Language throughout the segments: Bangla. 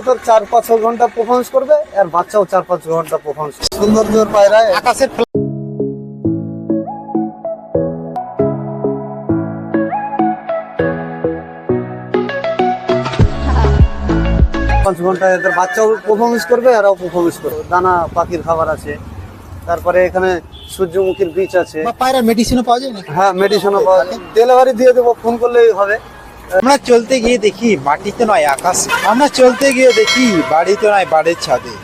কবুতর চার পাঁচ ঘণ্টা পারফরমেন্স করবে আর বাচ্চাও চার পাঁচ ঘণ্টা পারফরমেন্স সৌন্দর্যের পায়রায় আকাশের পাঁচ ঘণ্টা এদের বাচ্চাও পারফরমেন্স করবে এরাও পারফরমেন্স করবে। দানা পাখির খাবার আছে তারপরে এখানে সূর্যমুখীর বীজ আছে। পায়রা মেডিসিনও পাওয়া যায় হ্যাঁ মেডিসিনও পাওয়া যায়। ডেলিভারি দিয়ে দেবো ফোন করলেই হবে। আমরা চলতে গিয়ে দেখি মাটিতে নয় আকাশ। আমরা চলতে গিয়ে দেখি বাড়িতে নয় বাড়ির ছাদে।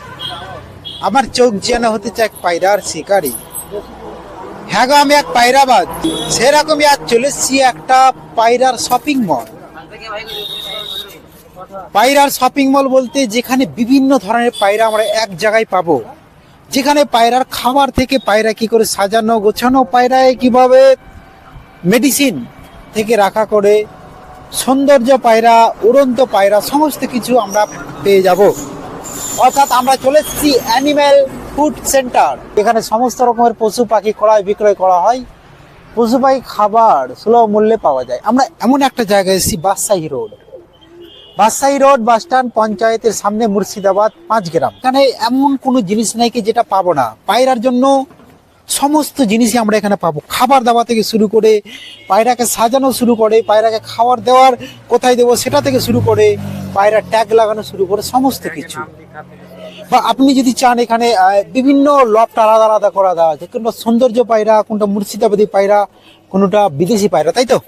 আমার চোখ যেন হতে চায় পায়রার শিকারি। হ্যাঁ গো, আমি এক পায়রাবাদ সেরকমই আজ চলে এসছি একটা পায়রার শপিং মল পায়রার শপিং মল বলতে যেখানে বিভিন্ন ধরনের পায়রা আমরা এক জায়গায় পাবো। যেখানে পায়রার খাবার থেকে পায়রা কি করে সাজানো, গোছানো, পায়রায় কীভাবে মেডিসিন থেকে রাখা করে সৌন্দর্য পায়রা, উড়ন্ত পায়রা, সমস্ত কিছু আমরা পেয়ে যাব। অর্থাৎ আমরা চলে এসেছি অ্যানিম্যাল ফুড সেন্টার এখানে সমস্ত রকমের পশু পাখি ক্রয় বিক্রয় করা হয়। পশু পাখি খাবার সুলভ মূল্যে পাওয়া যায়। আমরা এমন একটা জায়গায় এসেছি বাদশাহী রোড বাদশাহী রোড বাস স্ট্যান্ড পঞ্চায়েতের সামনে মুর্শিদাবাদ, পাঁচ গ্রাম। এখানে এমন কোনো জিনিস নাই কি যেটা পাবো না। পায়রার জন্য সমস্ত জিনিসই আমরা এখানে পাবো। খাবার দাবার থেকে শুরু করে পায়রাকে সাজানো শুরু করে পায়রাকে খাবার দেওয়ার কোথায় দেবো সেটা থেকে শুরু করে পায়রা ট্যাগ লাগানো শুরু করে সমস্ত কিছু। বা আপনি যদি চান এখানে বিভিন্ন লফট আলাদা আলাদা করা দেওয়া আছে। কোনটা সৌন্দর্য পায়রা কোনটা মুর্শিদাবাদী পায়রা কোনটা বিদেশি পায়রা তাই তো?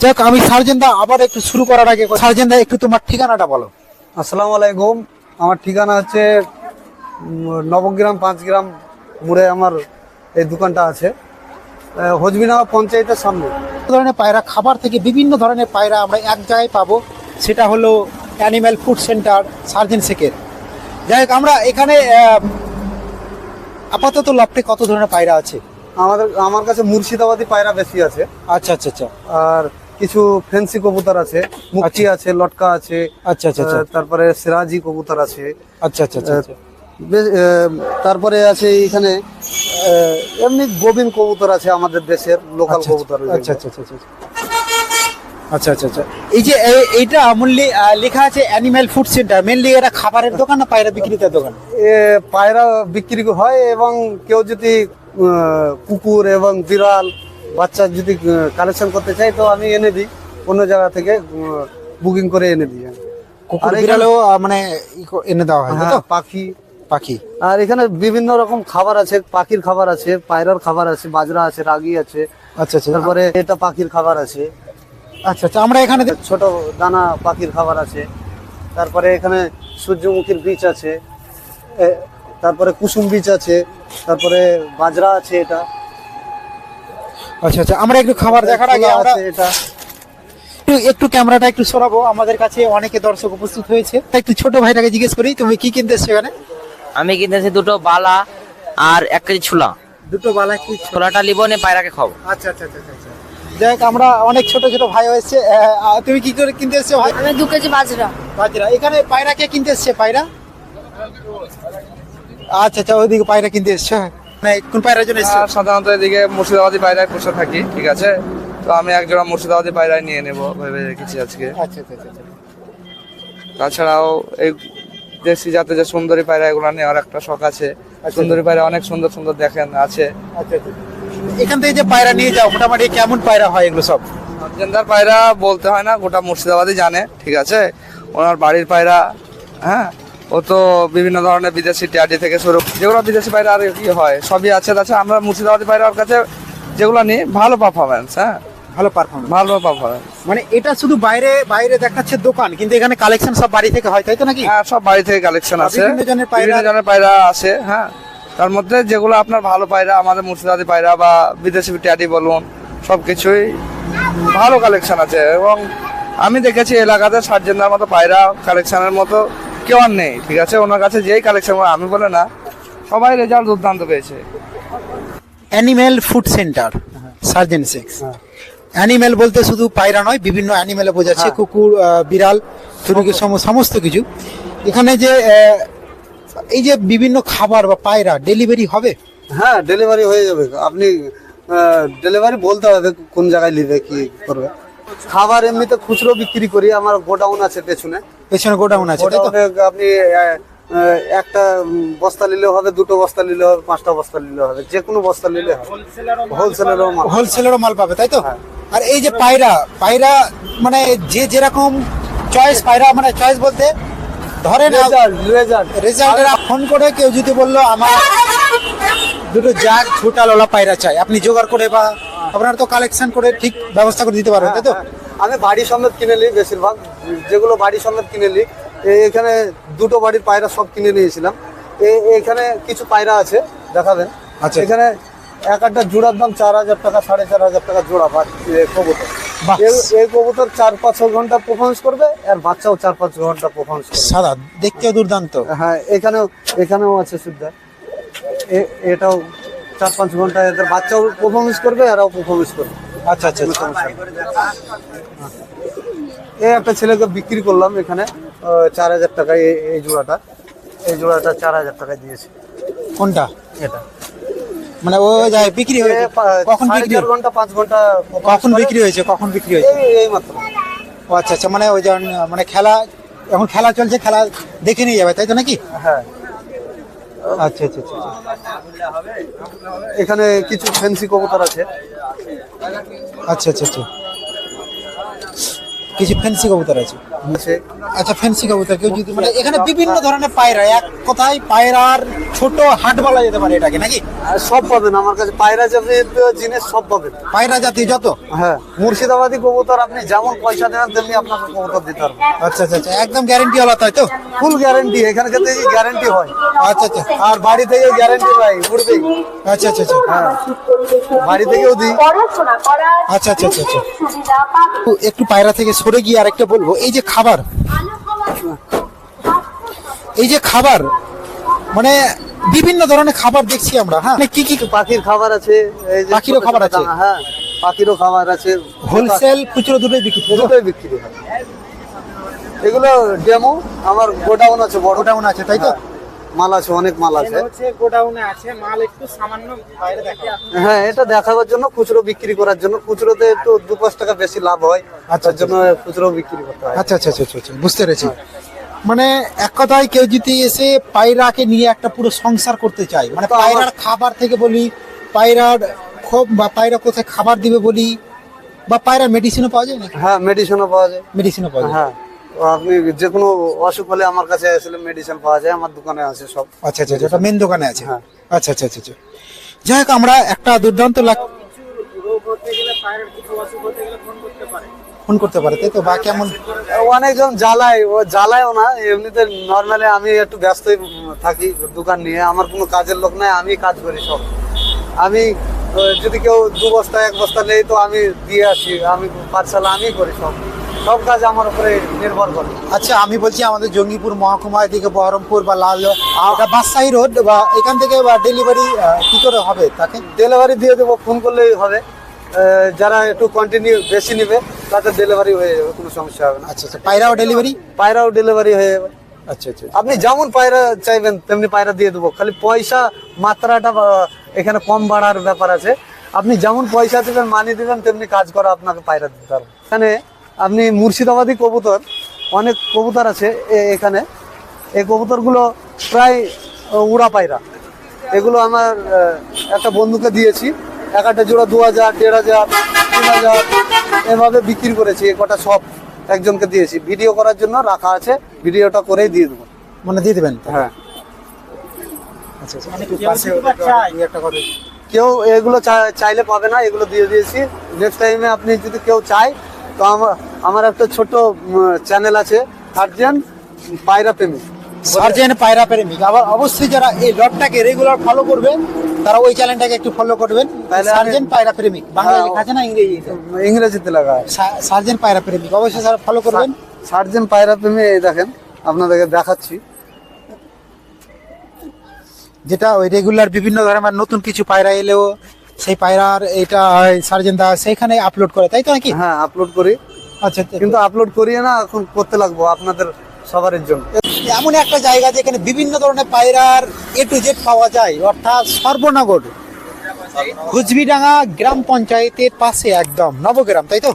যাই হোক আমি সার্জেন দা আবার একটু শুরু করার আগে সার্জেন দা একটু তোমার ঠিকানাটা বলো। আসসালামু আলাইকুম। আমার ঠিকানা হচ্ছে নবগ্রাম পাঁচ গ্রাম মোড়ে আমার এই দোকানটা আছে। আহ, হজবিনামা পঞ্চায়েতের সামনে। ধরনের পায়রা খাবার থেকে বিভিন্ন ধরনের পায়রা আমরা এক জায়গায় পাবো। সেটা হলো অ্যানিম্যাল ফুড সেন্টার সার্জেন শেখের যাই হোক আমরা এখানে আপাতত লফটে কত ধরনের পায়রা আছে? আমাদের আমার কাছে মুর্শিদাবাদী পায়রা বেশি আছে। আচ্ছা আচ্ছা আচ্ছা। আর কিছু ফেন্সি কবুতর আছে। মুক্তি আছে লটকা আছে। আচ্ছা আচ্ছা আচ্ছা। তারপরে সিরাজি কবুতর আছে। আচ্ছা আচ্ছা আচ্ছা আচ্ছা। তারপরে আছে এখানে এমনি গোবিন কবুতর আছে আমাদের দেশের লোকাল আচ্ছা, কবুতর আচ্ছা আচ্ছা আচ্ছা আচ্ছা। আচ্ছা আচ্ছা আচ্ছা। এই যে এইটা মূল্যে লেখা আছে অ্যানিম্যাল ফুড সেন্টার মেনলি এটা খাবারের দোকান না পায়রা বিক্রিতার দোকান? পায়রা বিক্রি হয় এবং কেউ যদি কুকুর এবং বিড়াল বাচ্চা যদি কালেকশন করতে চাই তো আমি এনে দিই। অন্য জায়গা থেকে বুকিং করে এনে দিই। কুকুর আর বিড়ালেও মানে এনে দেওয়া হয় হ্যাঁ পাখি। পাখি। আর এখানে বিভিন্ন রকম খাবার আছে পাখির খাবার আছে পায়রার খাবার আছে বাজরা আছে রাগি আছে আচ্ছা আচ্ছা। তারপরে এটা পাখির খাবার আছে। আচ্ছা আচ্ছা আমরা এখানে ছোট দানা পাখির খাবার আছে। তারপরে এখানে সূর্যমুখীর বীজ আছে। তারপরে কুসুম বীজ আছে। তারপরে বাজরা আছে এটা। আচ্ছা আচ্ছা আমরা একটু খাবার দেখার আগে আমরা এটা। একটু একটু ক্যামেরাটা একটু সরাবো। আমাদের কাছে অনেকে দর্শক উপস্থিত হয়েছে। একটু ছোট ভাইটাকে জিজ্ঞেস করি তুমি কি কিনতে এসছো এখানে? আমি কিনেছি দুটো বালা আর এক কেজি ছোলা। দুটো বালা কি ছোলাটা লিবো নে পায়রাকে খাব। আচ্ছা আচ্ছা আচ্ছা আচ্ছা। যাই হোক আমরা অনেক ছোট ছোট ভাই হয়েছে। তুমি কি করে কিনতে এসছো ভাই? আমি দু কেজি বাজরা। বাজরা। এখানে পায়রা কে কিনতে এসছে পায়রা? আচ্ছা আচ্ছা ওইদিকে পায়রা কিনতে এসছো মানে কোন পায়রার জন্য এসছো? সাধারণত এদিকে মুর্শিদাবাদী পায়রায় বসে থাকি ঠিক আছে? তো আমি এক জোড়া মুর্শিদাবাদী পায়রায় নিয়ে নেব ভেবে রেখেছি আজকে। আচ্ছা আচ্ছা আচ্ছা আচ্ছা। তাছাড়াও এই দেশি জাতে যে সুন্দরী পায়রা এগুলো নেওয়ার একটা শখ আছে। সুন্দরী পায়রা অনেক সুন্দর সুন্দর দেখেন আছে। আচ্ছা আচ্ছা। এখান থেকে যে পায়রা নিয়ে যাও মোটামুটি কেমন পায়রা হয় এগুলো সব? জেন্দার পায়রা বলতে হয় না গোটা মুর্শিদাবাদই জানে ঠিক আছে? ওনার বাড়ির পায়রা হ্যাঁ? ও তো বিভিন্ন ধরনের বিদেশি ট্যাডি থেকে শুরু যেগুলো বিদেশি পায়রা আর কি হয় সবই আছে। তাছাড়া আমরা মুর্শিদাবাদী পায়রা ওর কাছে যেগুলো নিই ভালো পারফরমেন্স হ্যাঁ? ভালো পারফরমেন্স ভালো পারফরমেন্স মানে এটা শুধু বাইরে বাইরে দেখাচ্ছে দোকান কিন্তু এখানে কালেকশন সব বাড়ি থেকে হয় তাই তো নাকি? হ্যাঁ সব বাড়ি থেকে কালেকশন আছে। বিভিন্ন জনের পায়রা- আছে হ্যাঁ। তার মধ্যে যেগুলো আপনার ভালো পায়রা আমাদের মুর্শিদাবাদী পায়রা বা বিদেশি ট্যাডি বলুন সবকিছুই ভালো কালেকশন আছে। এবং আমি দেখেছি এলাকাতে সার্জেন্দার মতো পায়রা কালেকশনের মতো কেউ আর নেই ঠিক আছে? ওনার কাছে যেই কালেকশন আমি বলে না সবাই রেজাল্ট দুর্দান্ত পেয়েছে। অ্যানিম্যাল ফুড সেন্টার সার্জেন সিক্স অ্যানিম্যাল বলতে শুধু পায়রা নয় বিভিন্ন অ্যানিমেলে বোঝাচ্ছে হ্যাঁ। কুকুর বিড়াল থেকে সমস্ত। কিছু। এখানে যে এই যে বিভিন্ন খাবার বা পায়রা ডেলিভারি হবে? হ্যাঁ ডেলিভারি হয়ে যাবে। আপনি ডেলিভারি বলতে হবে কোন জায়গায় নিবে কি করবে। খাবার এমনিতে খুচরো বিক্রি করি আমার গোডাউন আছে পেছনে। পেছনে গোডাউন আছে আপনি একটা বস্তা নিলেও হবে দুটো বস্তা নিলেও হবে পাঁচটা বস্তা নিলেও হবে যে কোনো বস্তা নিলে হবে। হোলসেলেরও মাল হোলসেলেরও মাল পাবে তাই তো? হ্যাঁ। আর এই যে পায়রা পায়রা মানে যে যেরকম চয়েস পায়রা মানে চয়েস বলতে ধরেন রেজাল্ট রেজাল্ট রেজাল্টের ফোন করে কেউ যদি বলল আমার দুটো জাগ ছোটা লোলা পায়রা চাই আপনি জোগাড় করে বা আপনারা তো কালেকশন করে ঠিক ব্যবস্থা করে দিতে পারবেন তাই তো? হ্যাঁ, আমি বাড়ি সমেত কিনে নিই বেশিরভাগ যেগুলো বাড়ি সমেত কিনে নিই। এখানে দুটো বাড়ির পায়রা সব কিনে নিয়েছিলাম। এখানে কিছু পায়রা আছে দেখাবেন। আচ্ছা। এখানে এক একটা জোড়ার দাম চার হাজার টাকা সাড়ে চার হাজার টাকা জোড়া কবুতর। এই কবুতর চার পাঁচ ঘণ্টা পারফরমেন্স করবে আর বাচ্চাও চার পাঁচ ঘণ্টা পারফরমেন্স করবে। সাদা দেখতেও দুর্দান্ত। হ্যাঁ এখানেও এখানেও আছে সুবিধা। এটাও চার পাঁচ ঘণ্টা এদের বাচ্চাও পারফরমেন্স করবে এরাও পারফরমেন্স করবে। আচ্ছা আচ্ছা আচ্ছা। এই একটা ছেলেকে বিক্রি করলাম এখানে চার হাজার টাকায় এই- এই জোড়াটা। এই জোড়াটা চার হাজার টাকায় দিয়েছে। কোনটা? এটা। মানে ও যায় বিক্রি হয়েছে পা- কখন বিক্রি ঘণ্টা পাঁচ ঘণ্টা কখন বিক্রি হয়েছে কখন বিক্রি হয়েছে? এই এই মাত্র। ও আচ্ছা আচ্ছা মানে ওই যেমন মানে খেলা এখন খেলা চলছে খেলা দেখে নিয়ে যাবে তাই তো নাকি? হ্যাঁ। আচ্ছা আচ্ছা আচ্ছা আচ্ছা। এখানে কিছু ফ্যান্সি কবুতর আছে। আচ্ছা আচ্ছা আচ্ছা। কিছু ফ্যান্সি কবুতর আছে। আছে আচ্ছা ফ্যান্সি কবুতর কেউ যদি মানে এখানে বিভিন্ন ধরনের পায়রা এক কথায় পায়রার ছোট হাট বলা যেতে পারে এটাকে নাকি? আর সব পাবেন আমার কাছে পায়রা জাতীয় জিনিস সব পাবেন। পায়রা জাতীয় যত? হ্যাঁ মুর্শিদাবাদী কবুতর আপনি যেমন পয়সা দেবেন তেমনি আপনাকে কবুতর দিতে পারব আচ্ছা আচ্ছা আচ্ছা একদম গ্যারেন্টি ওলা তাই তো? ফুল গ্যারেন্টি এখানে থেকে গ্যারেন্টি হয়। আচ্ছা আচ্ছা। আর বাড়ি থেকে গ্যারেন্টি পাই উঠবেই আচ্ছা আচ্ছা আচ্ছা। হ্যাঁ বাড়ি থেকেও দিই। আচ্ছা আচ্ছা আচ্ছা আচ্ছা। একটু- একটু পায়রা থেকে সরে গিয়ে আরেকটা বলব এই যে খাবার? এই যে খাবার মানে বিভিন্ন ধরনের খাবার দেখছি আমরা হ্যাঁ? মানে কি কি পাখির খাবার আছে? পাখিরও খাবার আছে? হ্যাঁ পাখিরও খাবার আছে। হোলসেল খুচরো দুটোই বিক্রি করে। দুটোই বিক্রি হয়। এগুলো ডেমো আমার গোডাউন আছে বড়। গোডাউন আছে তাই তো? মাল আছে অনেক মাল আছে। গোডাউনে আছে মাল একটু সামান্য বাইরে হ্যাঁ এটা দেখাবার জন্য খুচরো বিক্রি করার জন্য। খুচরোতে একটু দু পাঁচ টাকা বেশি লাভ হয় আচ্ছা, তার জন্য খুচরো বিক্রি করতে হয়। আচ্ছা আচ্ছা আচ্ছা আচ্ছা, আচ্ছা বুঝতে পেরেছি। মানে এক কথায় কেউ যদি এসে পায়রাকে নিয়ে একটা পুরো সংসার করতে চায় মানে পায়রার খাবার থেকে বলি পায়রার খোপ বা পায়রা কোথায় খাবার দিবে বলি বা পায়রা মেডিসিনও পাওয়া যায় না হ্যাঁ মেডিসিনও পাওয়া যায়। মেডিসিনও পাওয়া যায়। হ্যাঁ। আপনি যে কোনো অসুখ হলে আমার কাছে আসলে মেডিসিন পাওয়া যায় আমার দোকানে আছে সব। আচ্ছা আচ্ছা আচ্ছা, ওটা মেন দোকানে আছে? হ্যাঁ। আচ্ছা আচ্ছা আচ্ছা আচ্ছা। যাই হোক আমরা একটা দুর্দান্ত লাগ ফোন করতে পারে তাই তো? বা কেমন? অনেকজন জ্বালায় ও জ্বালায়ও না এমনিতে নর্মালি আমি একটু ব্যস্তই উম, থাকি দোকান নিয়ে। আমার কোনো কাজের লোক নাই আমি কাজ করি সব। আমি যদি কেউ দু বস্তা এক বস্তা নেই তো আমি দিয়ে আসি আমি পাঠশালা আমি করি সব। সব কাজ আমার উপরে নির্ভর করে। আচ্ছা আমি বলছি আমাদের জঙ্গিপুর মহকুমা এদিকে বহরমপুর বা লাল বাদশাহী রোড বা এখান থেকে বা ডেলিভারি কি করে হবে তাকে? ডেলিভারি দিয়ে দেবো ফোন করলেই হবে। যারা একটু কন্টিনিউ বেশি নেবে তাদের ডেলিভারি হয়ে যাবে কোনো সমস্যা হবে না। আচ্ছা আচ্ছা পায়রাও ডেলিভারি পায়রাও ডেলিভারি হয়ে যাবে। আচ্ছা আচ্ছা আপনি যেমন পায়রা চাইবেন তেমনি পায়রা দিয়ে দেবো। খালি পয়সা মাত্রাটা এখানে কম বাড়ার ব্যাপার আছে। আপনি যেমন পয়সা দেবেন মানি দেবেন তেমনি কাজ করা আপনাকে পায়রা দিতে পারব এখানে আপনি মুর্শিদাবাদী কবুতর অনেক কবুতর আছে এ- এখানে। এই কবুতরগুলো প্রায় উড়া পায়রা। এগুলো আমার একটা বন্ধুকে দিয়েছি। এক একটা জোড়া দু হাজার দেড় হাজার তিন হাজার এভাবে বিক্রি করেছি এ কটা সব একজনকে দিয়েছি। ভিডিও করার জন্য রাখা আছে ভিডিওটা করেই দিয়ে দেবো। মানে দিয়ে দেবেন? হ্যাঁ। আচ্ছা আচ্ছা। কেউ এগুলো চা- চাইলে পাবে না এগুলো দিয়ে দিয়েছি। নেক্সট টাইমে আপনি যদি কেউ চায় তো আমার আমার একটা ছোট চ্যানেল আছে সার্জেন পায়রা প্রেমী সার্জেন পায়রা প্রেমিক আবার অবশ্যই যারা এই লটটাকে রেগুলার ফলো করবেন তারা ওই চ্যানেলটাকে একটু ফলো করবেন। সার্জেন পায়রা প্রেমিক বাংলা লেখা আছে না ইংরেজিতে? ইংরেজিতে আছে। সার্জেন পায়রা প্রেমিক অবশ্যই স্যার ফলো করবেন। সার্জেন পায়রা প্রেমিক এই দেখেন আপনাদেরকে দেখাচ্ছি। যেটা ওই রেগুলার বিভিন্ন ধরনের নতুন কিছু পায়রা এলেও সেই পায়রার এটা সার্জেন দা সেইখানে আপলোড করে তাই তো নাকি? হ্যাঁ আপলোড করি। আচ্ছা আচ্ছা। কিন্তু আপলোড করিয়ে না এখন করতে লাগবো আপনাদের সবারের জন্য। এমন একটা জায়গা যেখানে বিভিন্ন ধরনের পায়রার এ টু জেড পাওয়া যায় অর্থাৎ সর্বনগর। কুচবিডাঙ্গা গ্রাম পঞ্চায়েতের পাশে একদম নবগ্রাম তাই তো?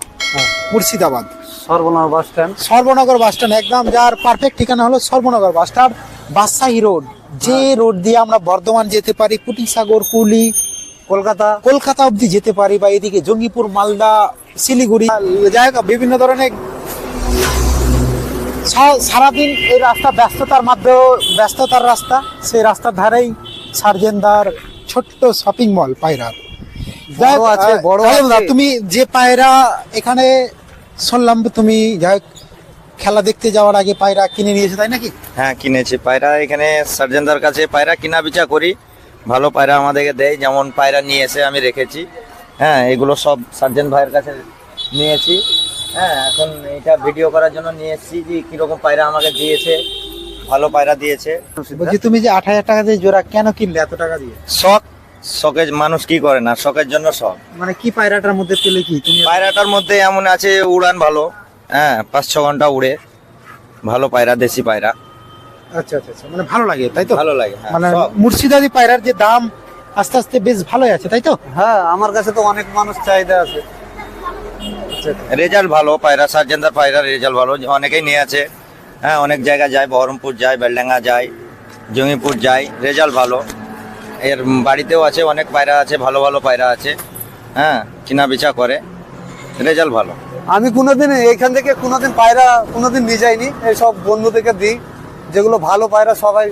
Murshidabad. Sarbanagar bus stand. Sarbanagar bus stand একদম যার পারফেক্ট ঠিকানা হলো Sarbanagar bus stand Badshahi road. যে রোড দিয়ে আমরা বর্ধমান যেতে পারি কুটিসাগর কুলি কলকাতা কলকাতা অবধি যেতে পারি বা এদিকে জঙ্গিপুর মালদা শিলিগুড়ি যাই বিভিন্ন ধরনের সারাদিন এই রাস্তা ব্যস্ততার মধ্যে ব্যস্ততার রাস্তা সেই রাস্তার ধারেই সার্জেনদার ছোট্ট শপিং মল পায়রার আছে, বড় তুমি যে পায়রা এখানে শুনলাম তুমি যাই খেলা দেখতে যাওয়ার আগে পায়রা কিনে নিয়েছো তাই নাকি? হ্যাঁ কিনেছি। পায়রা এখানে সার্জেনদার কাছে পায়রা কিনা বিচা করি। ভালো পায়রা আমাদেরকে দেয় যেমন পায়রা নিয়ে এসে আমি রেখেছি। হ্যাঁ এগুলো সব সার্জেন ভাইয়ের কাছে নিয়েছি। হ্যাঁ এখন এটা ভিডিও করার জন্য নিয়ে এসেছি যে কীরকম পায়রা আমাকে দিয়েছে ভালো পায়রা দিয়েছে। বলছি তুমি যে আট হাজার টাকা দিয়ে জোড়া কেন কিনলে এত টাকা দিয়ে? শখ শখের মানুষ কি করে না? শখের জন্য শখ। মানে কি পায়রাটার মধ্যে পেলে কি? তুমি পায়রাটার মধ্যে এমন আছে উড়ান ভালো। হ্যাঁ পাঁচ ছ ঘণ্টা উড়ে। ভালো পায়রা দেশি পায়রা। আচ্ছা আচ্ছা আচ্ছা। মানে ভালো লাগে তাই তো? ভালো লাগে হ্যাঁ, মানে শখ। মুর্শিদাবাদী পায়রার যে দাম আস্তে আস্তে বেশ ভালোই আছে তাই তো? হ্যাঁ আমার কাছে তো অনেক মানুষ চাহিদা আছে। রেজাল্ট ভালো পায়রা সার্জেন্দার পায়রার রেজাল্ট ভালো অনেকেই নিয়ে আছে। হ্যাঁ অনেক জায়গায় যায় বহরমপুর যায় বেলডাঙ্গা যায় জঙ্গিপুর যায় রেজাল্ট ভালো। এর বাড়িতেও আছে অনেক পায়রা আছে ভালো ভালো পায়রা আছে। হ্যাঁ কিনা বেচা করে রেজাল্ট ভালো। আমি কোনোদিন এখান থেকে কোনোদিন পায়রা কোনোদিন নিয়ে যাইনি এইসব বন্ধুদেরকে দিই। যেগুলো ভালো পায়রা সবাই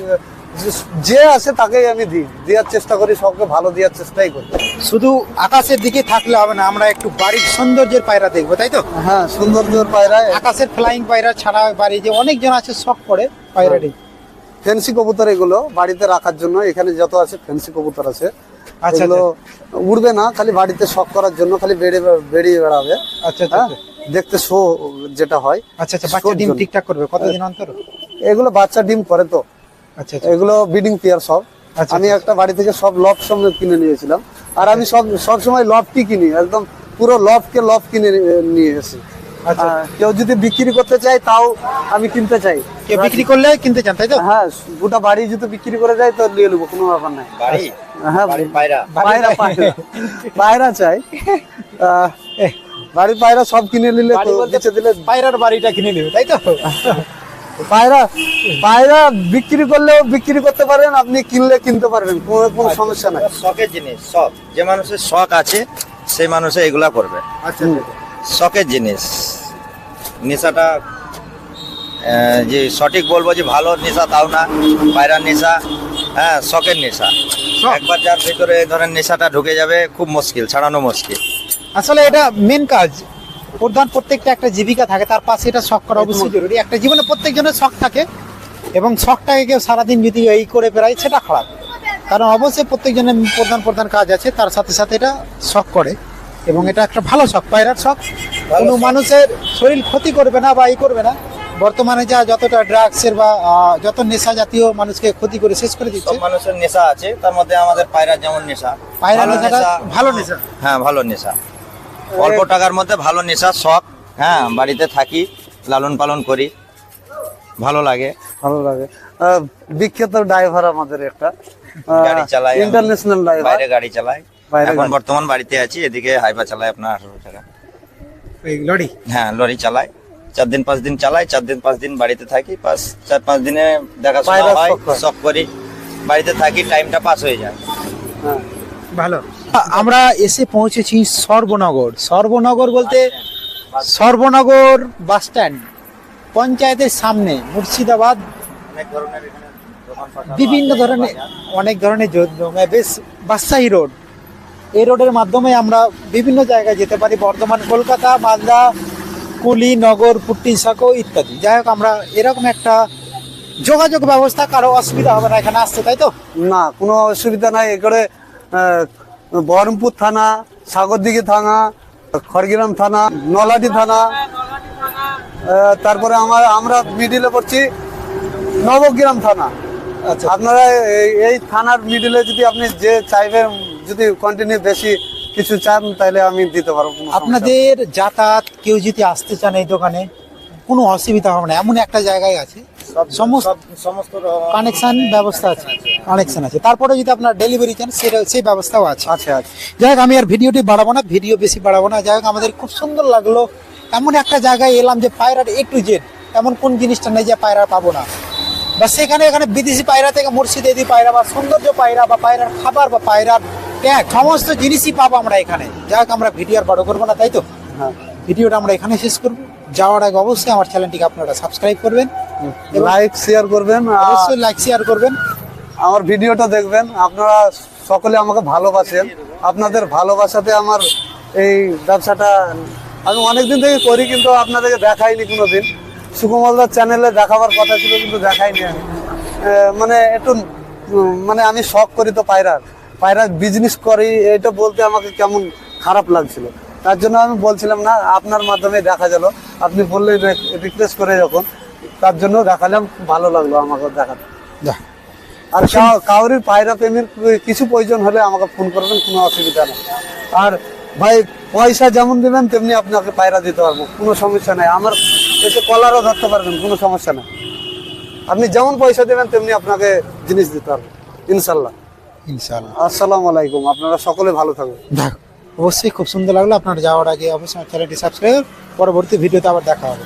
যে- আসে তাকেই আমি দিই। দেওয়ার চেষ্টা করি সবকে ভালো দেওয়ার চেষ্টাই করি। শুধু আকাশের দিকে থাকলে হবে না আমরা একটু বাড়ির সৌন্দর্যের পায়রা দেখব তাই তো? হ্যাঁ সৌন্দর্যর পায়রা। আকাশের ফ্লাইং পায়রা ছাড়া বাড়ি যে অনেকজন আছে শখ করে পায়রাটি। ফেন্সি কবুতর এগুলো বাড়িতে রাখার জন্য এখানে যত আছে ফেন্সি কবুতর আছে। আচ্ছা, এগুলো উড়বে না খালি বাড়িতে শখ করার জন্য খালি বেড়ে বেড়িয়ে বেড়াবে। আচ্ছা আচ্ছা হ্যাঁ দেখতে শো যেটা হয়। আচ্ছা আচ্ছা বাচ্চা ডিম ঠিকঠাক করবে কতদিন অন্তর? এগুলো বাচ্চা ডিম করে তো। আচ্ছা আচ্ছা। এগুলো ব্রিডিং পেয়ার সব। আচ্ছা, আমি একটা বাড়ি থেকে সব লব সঙ্গে কিনে নিয়েছিলাম। আর আমি সব সব সময় লবটি কিনি একদম পুরো লবকে লব কিনে নিয়ে- এসেছি। আচ্ছা। কেউ যদি বিক্রি করতে চায় তাও আমি কিনতে চাই। কেউ বিক্রি করলে কিনতে চান তাই তো? হ্যাঁ গোটা বাড়ি যদি বিক্রি করে যায় তো নিয়ে নেব কোনো ব্যাপার নাই। হ্যাঁ বাড়ির পায়রা? পায়রা। পায়রা। পায়রা চাই। আহ, বাড়ির পায়রা সব কিনে নিলে বেচে দিলে পায়রার বাড়িটা কিনে নেবে তাই তো? পায়রা পায়রা বিক্রি করলেও বিক্রি করতে পারেন আপনি কিনলে কিনতে পারবেন কোনো কোনো সমস্যা নাই। শখের জিনিস শখ। যে মানুষের শখ আছে সেই মানুষে এগুলা করবে। আচ্ছা শখের জিনিস। নেশাটা যে সঠিক বলব যে ভালো নেশা তাও না পায়রার নেশা হ্যাঁ শখের নেশা। একবার যার ভিতরে এই ধরনের নেশাটা ঢুকে যাবে খুব মুশকিল ছাড়ানো মুশকিল। আসলে এটা মেন কাজ। প্রধান প্রত্যেকটা একটা জীবিকা থাকে তার পাশে এটা শখ করা অবশ্যই জরুরি। একটা জীবনে প্রত্যেকজনের শখ থাকে এবং শখটাকে কেউ সারাদিন যদি এই করে বেড়ায় সেটা খারাপ। কারণ অবশ্যই প্রত্যেকজনের প্রধান প্রধান কাজ আছে তার সাথে সাথে এটা শখ করে এবং এটা একটা ভালো শখ পায়রার শখ। কোনো মানুষের শরীর ক্ষতি করবে না বা এই করবে না। বর্তমানে যা যতটা ড্রাগসের বা যত নেশা জাতীয় মানুষকে ক্ষতি করে শেষ করে দিচ্ছে মানুষের নেশা আছে তার মধ্যে আমাদের পায়রার যেমন নেশা পায়রা নেশাটা ভালো নেশা। হ্যাঁ ভালো নেশা। অল্প টাকার মধ্যে ভালো নেশা শখ হ্যাঁ বাড়িতে থাকি লালন পালন করি। ভালো লাগে। ভালো লাগে। বিখ্যাত ড্রাইভার আমাদের একটা। গাড়ি চালাই ইন্টারন্যাশনাল ড্রাইভার। বাইরে গাড়ি চালাই। এখন বর্তমান বাড়িতে আছি এদিকে হাইবা চালাই আপনার আঠারো টাকা। লরি? হ্যাঁ লরি চালাই চার দিন পাঁচ দিন চালাই চার দিন পাঁচ দিন বাড়িতে থাকি পাঁচ চার পাঁচ দিনে দেখাশোনা হয় শখ করে। শখ করি। বাড়িতে থাকি টাইমটা পাস হয়ে যায়। হ্যাঁ। ভালো। আমরা এসে পৌঁছেছি সর্বনগর। সর্বনগর বলতে সর্বনগর বাস স্ট্যান্ড পঞ্চায়েতের সামনে মুর্শিদাবাদ বিভিন্ন ধরনের অনেক ধরনের বেশ বাদশাহী রোড। এই রোডের মাধ্যমে আমরা বিভিন্ন জায়গায় যেতে পারি বর্ধমান কলকাতা মালদা কুলি নগর পুট্টিসাঁকো ইত্যাদি। যাই হোক আমরা এরকম একটা যোগাযোগ ব্যবস্থা কারও অসুবিধা হবে না এখানে আসতে তাই তো? না কোনো অসুবিধা নাই এখানে আহ, বহরমপুর থানা সাগরদিঘি থানা খড়গ্রাম থানা নলাডি থানা তারপরে আমার আমরা মিডিলে পড়ছি নবগ্রাম থানা আচ্ছা আপনারা এই- থানার মিডিলে যদি আপনি যে চাইবেন যদি কন্টিনিউ বেশি কিছু চান তাহলে আমি দিতে পারব। আপনাদের যাতায়াত কেউ যদি আসতে চান এই দোকানে কোনো অসুবিধা হবে না এমন একটা জায়গায় আছে। সমস্ত সমস্ত কানেকশন ব্যবস্থা আছে কানেকশন আছে। তারপরে যদি আপনার ডেলিভারি চান সেটা সেই ব্যবস্থাও আছে। আচ্ছা আচ্ছা যাই হোক আমি আর ভিডিওটি বাড়াবো না ভিডিও বেশি বাড়াবো না। যাই হোক আমাদের খুব সুন্দর লাগল। এমন একটা জায়গায় এলাম যে পায়রার এ টু জেড এমন কোন জিনিসটা নেই যে পায়রা পাবো না। বা সেখানে এখানে বিদেশি পায়রা থেকে মুর্শিদেদি পায়রা বা সৌন্দর্য পায়রা বা পায়রার খাবার বা পায়রার ট্যাগ সমস্ত জিনিসই পাবো আমরা এখানে। যাক আমরা ভিডিও আর বড় করব না তাই তো? হ্যাঁ। ভিডিওটা আমরা এখানে শেষ করব। যাওয়ার আগে অবশ্যই আমার চ্যানেলটিকে আপনারা সাবস্ক্রাইব করবেন। লাইক শেয়ার করবেন অবশ্যই লাইক শেয়ার করবেন। আমার ভিডিওটা দেখবেন। আপনারা সকলে আমাকে ভালোবাসেন। আপনাদের ভালোবাসাতে আমার এই ব্যবসাটা আমি অনেকদিন থেকে করি কিন্তু আপনাদেরকে দেখাইনি কোনোদিন। সুকুমলদার চ্যানেলে দেখাবার কথা ছিল কিন্তু দেখাইনি আমি। মানে একটু মানে আমি শখ করি তো পায়রার। পায়রার বিজনেস করি এটা বলতে আমাকে কেমন খারাপ লাগছিল। তার জন্য আমি বলছিলাম না আপনার মাধ্যমে দেখা গেল। আপনি বললেন রিকোয়েস্ট করে যখন তার জন্য দেখালাম ভালো লাগল আমাকে দেখাতে। আর কাউ- কাউরির পায়রা প্রেমের কিছু প্রয়োজন হলে আমাকে ফোন করবেন কোনো অসুবিধা নেই। আর ভাই পয়সা যেমন দেবেন তেমনি আপনাকে পায়রা দিতে পারব কোনো সমস্যা নেই। আমার এসে কলারও ধরতে পারবেন কোনো সমস্যা নেই। আপনি যেমন পয়সা দেবেন তেমনি আপনাকে জিনিস দিতে পারব ইনশাল্লাহ। ইনশাল্লাহ। আসসালামু আলাইকুম আপনারা সকলে ভালো থাকবেন অবশ্যই খুব সুন্দর লাগল। আপনার যাওয়ার আগে অবশ্যই চ্যানেলটি সাবস্ক্রাইব পরবর্তী ভিডিওতে আবার দেখা হবে।